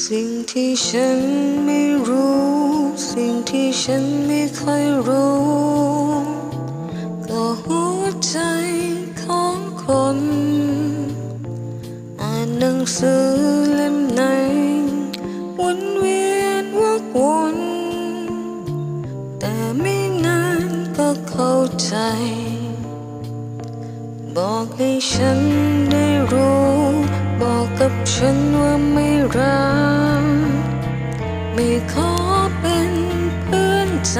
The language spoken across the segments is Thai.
สิ่งที่ฉันไม่รู้ สิ่งที่ฉันไม่เคยรู้ก็หัวใจของคนอ่านหนังสือเล่มไหนวนเวียนวกวนแต่ไม่นานก็เข้าใจ บอกให้ฉัน กกับฉันว่าไม่รักไม่ขอเป็นเพื่อนใจ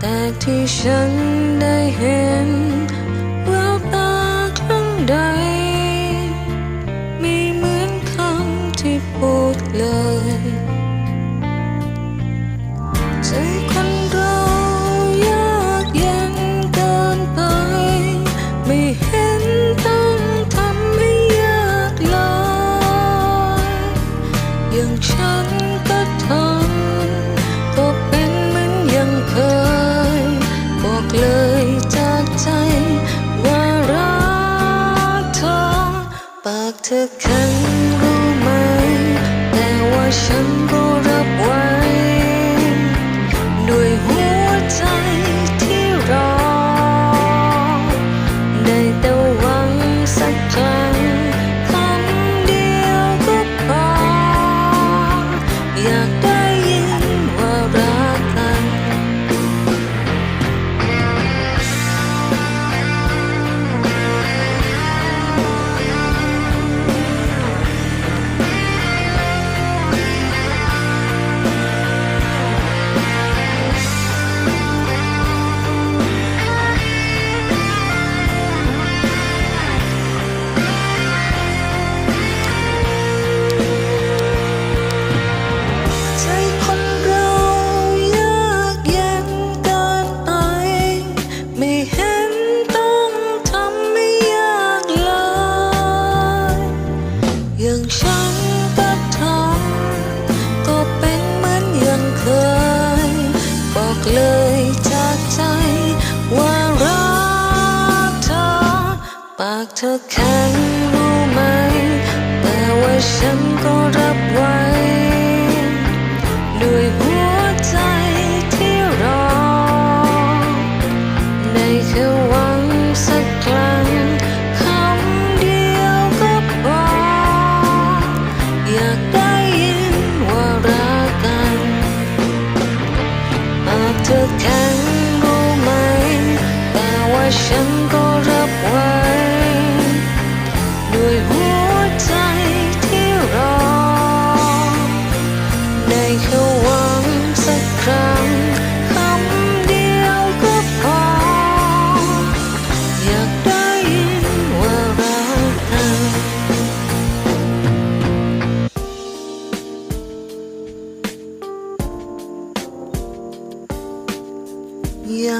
แต่ที่ฉันได้เห็นแววตาครั้งใด ไม่เหมือนคำที่พูดเลยากเธอคันรู้ไหมแต่ว่าฉันก็รับไว้ ธอแข็งรู้ไหม แต่ว่าฉันก็รับไว้ ด้วยหัวใจที่รอได้แค่หวังสักครั้งคำเดียวก็พออยากได้ยินว่ารักกันหากเธอแข็งรู้ไหม แต่ว่าฉันก็ อยา